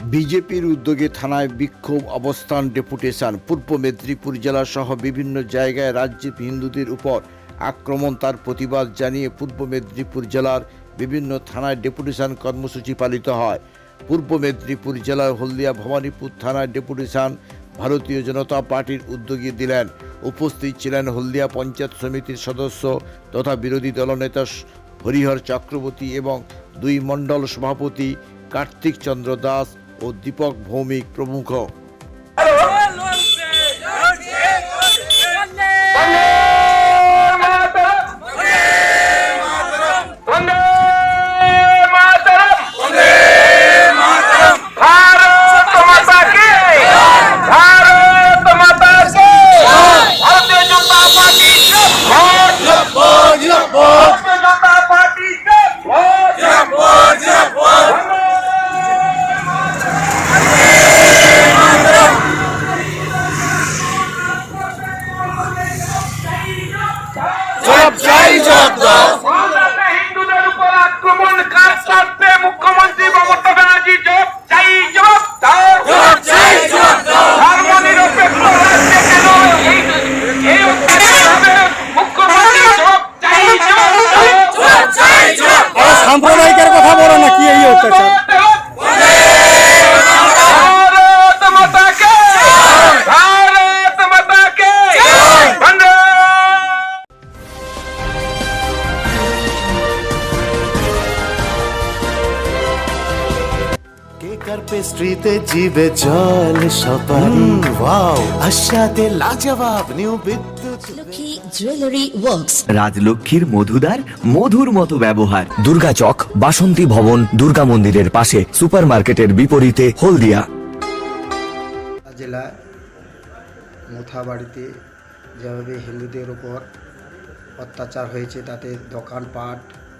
বিজেপির উদ্যোগে থানায় বিক্ষোভ, অবস্থান, ডেপুটেশন। পূর্ব মেদিনীপুর জেলা সহ বিভিন্ন জায়গায় রাজ্যে হিন্দুদের উপর আক্রমণ, তার প্রতিবাদ জানিয়ে পূর্ব মেদিনীপুর জেলার বিভিন্ন থানায় ডেপুটেশন কর্মসূচি পালিত হয়। পূর্ব মেদিনীপুর জেলার হলদিয়া ভবানীপুর থানায় ডেপুটেশন ভারতীয় জনতা পার্টির উদ্যোগে দিলেন। উপস্থিত ছিলেন হলদিয়া পঞ্চায়েত সমিতির সদস্য তথা বিরোধী দলনেতা হরিহর চক্রবর্তী এবং দুই মণ্ডল সভাপতি কার্তিক চন্দ্র দাস और दीपक भौमिक प्रमुख কেকার পেস্ট্রিতে জিবে জল সপারি ওয়াও আশাতে লাজবাব new Bidyut Lakshmi jewellery works রাজলক্ষ্মীর মধুদার মধুর মতো ব্যবহার। দুর্গা চক বাসন্তী ভবন দুর্গা মন্দিরের পাশে সুপারমার্কেটের বিপরীতে হলদিয়া। জেলায় মোথাবাড়িতে যেভাবে হিন্দুদের ওপর অত্যাচার হয়েছে তাতে দোকানপাট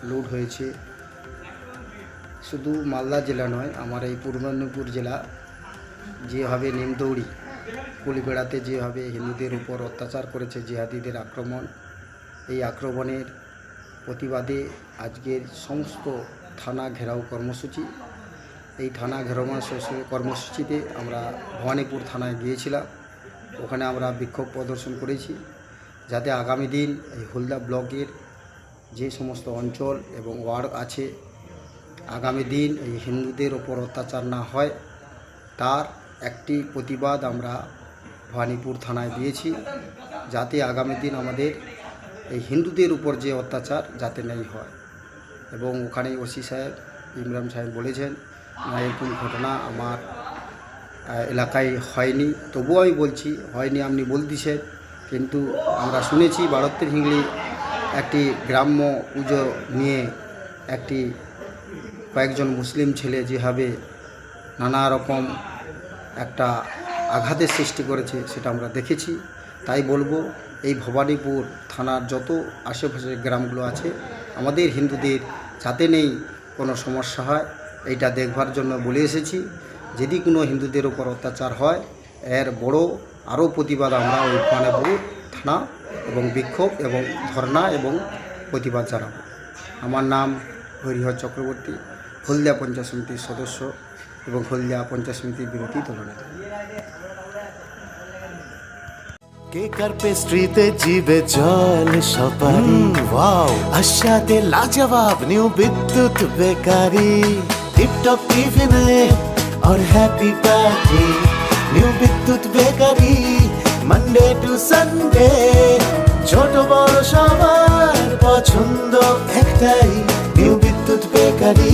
লুট হয়েছে শুধু মালদা জেলা নয়, আমার এই পূর্ব মেদিনীপুর জেলা যেভাবে নিমদৌড়ি, কুলিবেড়াতে যেভাবে হিন্দুদের উপর অত্যাচার করেছে, জিহাদিদের আক্রমণ, এই আক্রমণের প্রতিবাদে আজকের সমস্ত থানা ঘেরাও কর্মসূচি। এই থানা ঘেরাও কর্মসূচিতে আমরা ভবানীপুর থানায় গিয়েছিলাম। ওখানে আমরা বিক্ষোভ প্রদর্শন করেছি, যাতে আগামী দিন এই হলদা ব্লকের যে সমস্ত অঞ্চল এবং ওয়ার্ড আছে আগামী দিন এই হিন্দুদের ওপর অত্যাচার না হয়, তার একটি প্রতিবাদ আমরা ভবানীপুর থানায় দিয়েছি, যাতে আগামী দিন আমাদের এই হিন্দুদের উপর যে অত্যাচার যাতে নেই হয়। এবং ওখানে ওসি সাহেব, ইমরান সাহেব বলেছেন না এরকম ঘটনা আমার এলাকায় হয়নি। তবুও আমি বলছি, হয়নি আপনি বলতেছেন কিন্তু আমরা শুনেছি ভারতের হিংলি একটি গ্রাম্য পুজো নিয়ে একটি কয়েকজন মুসলিম ছেলে যেভাবে নানা রকম একটা আঘাতের সৃষ্টি করেছে, সেটা আমরা দেখেছি। তাই বলব, এই ভবানীপুর থানার যত আশেপাশে গ্রামগুলো আছে, আমাদের হিন্দুদের যাতে নেই কোনো সমস্যা হয়, এইটা দেখবার জন্য বলে এসেছি। যদি কোনো হিন্দুদের উপর অত্যাচার হয়, এর বড় আরও প্রতিবাদ আমরা ওই ভবানীপুর থানা এবং বিক্ষোভ এবং ধর্ণা এবং প্রতিবাদ জানাব। আমার নাম হরিহর চক্রবর্তী। হলদিয়া পঞ্চায়েত সমিতির সদস্য এবং হলদিয়া পঞ্চায়েত সমিতির বিরোধী দলনেতা কেকার পেস্ট্রিতে জিবে জল সপারি ওয়াও আশাতে লাজবাব নিউ বিদ্যুৎ বেকারি টিপটপ টিফিনে और happy party new Bidyut bakery Monday to Sunday ছোট বড় সবার পছন্দ একটাই নিউ বিদ্যুৎ বেকারি